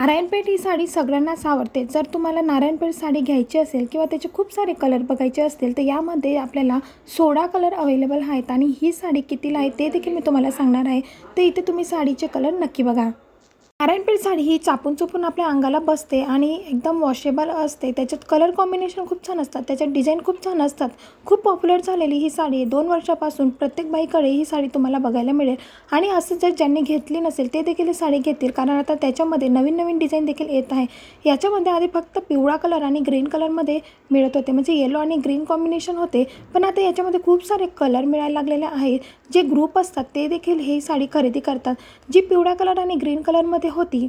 नारायणपेठ ही साडी सगळ्यांनाच आवडते. जर तुम्हाला नारायणपेठ साडी घ्यायची असेल किंवा त्याचे खूप सारे कलर बघायचे असतील तर यामध्ये आपल्याला सोळा कलर अवेलेबल आहेत आणि ही साडी कितीला आहे ते देखील मी तुम्हाला सांगणार आहे. तर इथे तुम्ही साडीचे कलर नक्की बघा. नारायणपेठ साडी ही चापून चुपून आपल्या अंगाला बसते आणि एकदम वॉशेबल असते. त्याच्यात कलर कॉम्बिनेशन खूप छान असतात. त्याच्यात डिझाईन खूप छान असतात. खूप पॉप्युलर झालेली ही साडी आहे. दोन वर्षापासून प्रत्येक बाईकडे ही साडी तुम्हाला बघायला मिळेल. आणि असं जर ज्यांनी घेतली नसेल ते देखील ही साडी घेतील. कारण आता त्याच्यामध्ये नवीन नवीन डिझाईन देखील येत आहे. याच्यामध्ये आधी फक्त पिवळा कलर आणि ग्रीन कलरमध्ये मिळत होते. म्हणजे येलो आणि ग्रीन कॉम्बिनेशन होते. पण आता याच्यामध्ये खूप सारे कलर मिळायला लागलेले आहेत. जे ग्रुप असतात ते देखील ही साडी खरेदी करतात. जी पिवळा कलर आणि ग्रीन कलरमध्ये होती.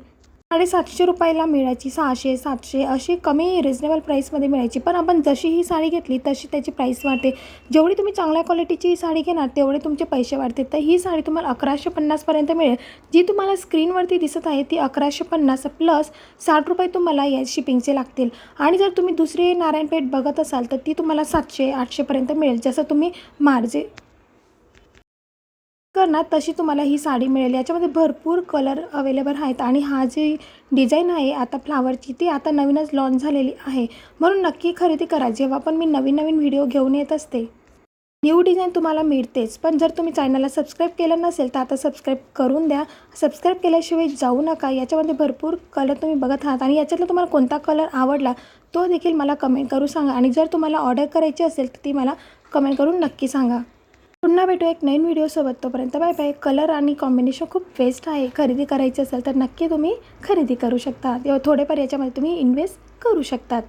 साडेसातशे रुपयाला मिळायची सहाशे सातशे अशी कमी रिजनेबल प्राईसमध्ये मिळायची. पण आपण जशी ही साडी घेतली तशी त्याची प्राईस वाढते. जेवढी तुम्ही चांगल्या क्वालिटीची ही साडी घेणार तेवढे तुमचे पैसे वाढते. तर ही साडी तुम्हाला अकराशे पन्नासपर्यंत मिळेल. जी तुम्हाला स्क्रीनवरती दिसत आहे ती अकराशे पन्नास प्लस साठ रुपये तुम्हाला या शिपिंगचे लागतील. आणि जर तुम्ही दुसरी नारायणपेठ बघत असाल तर ती तुम्हाला सातशे आठशेपर्यंत मिळेल. जसं तुम्ही मार्जे करणार तशी तुम्हाला ही साडी मिळेल. याच्यामध्ये भरपूर कलर अवेलेबल आहेत आणि हा जी डिझाईन आहे आता फ्लावरची ती आता नवीनच लॉन्च झालेली आहे. म्हणून नक्की खरेदी करा. जेव्हा पण मी नवीन नवीन व्हिडिओ घेऊन येत असते न्यू डिझाईन तुम्हाला मिळतेच. पण जर तुम्ही चॅनलला सबस्क्राईब केलं नसेल तर आता सबस्क्राईब करून द्या. सबस्क्राईब केल्याशिवाय जाऊ नका. याच्यामध्ये भरपूर कलर तुम्ही बघत आहात आणि याच्यातला तुम्हाला कोणता कलर आवडला तो देखील मला कमेंट करू सांगा. आणि जर तुम्हाला ऑर्डर करायची असेल तर ती मला कमेंट करून नक्की सांगा. पुन्हा भेटू एक नवीन व्हिडिओसोबत. तोपर्यंत बाय बाय. कलर आणि कॉम्बिनेशन खूप बेस्ट आहे. खरेदी करायची असेल तर नक्की तुम्ही खरेदी करू शकता. थोडेफार याच्यामध्ये तुम्ही इन्व्हेस्ट करू शकतात.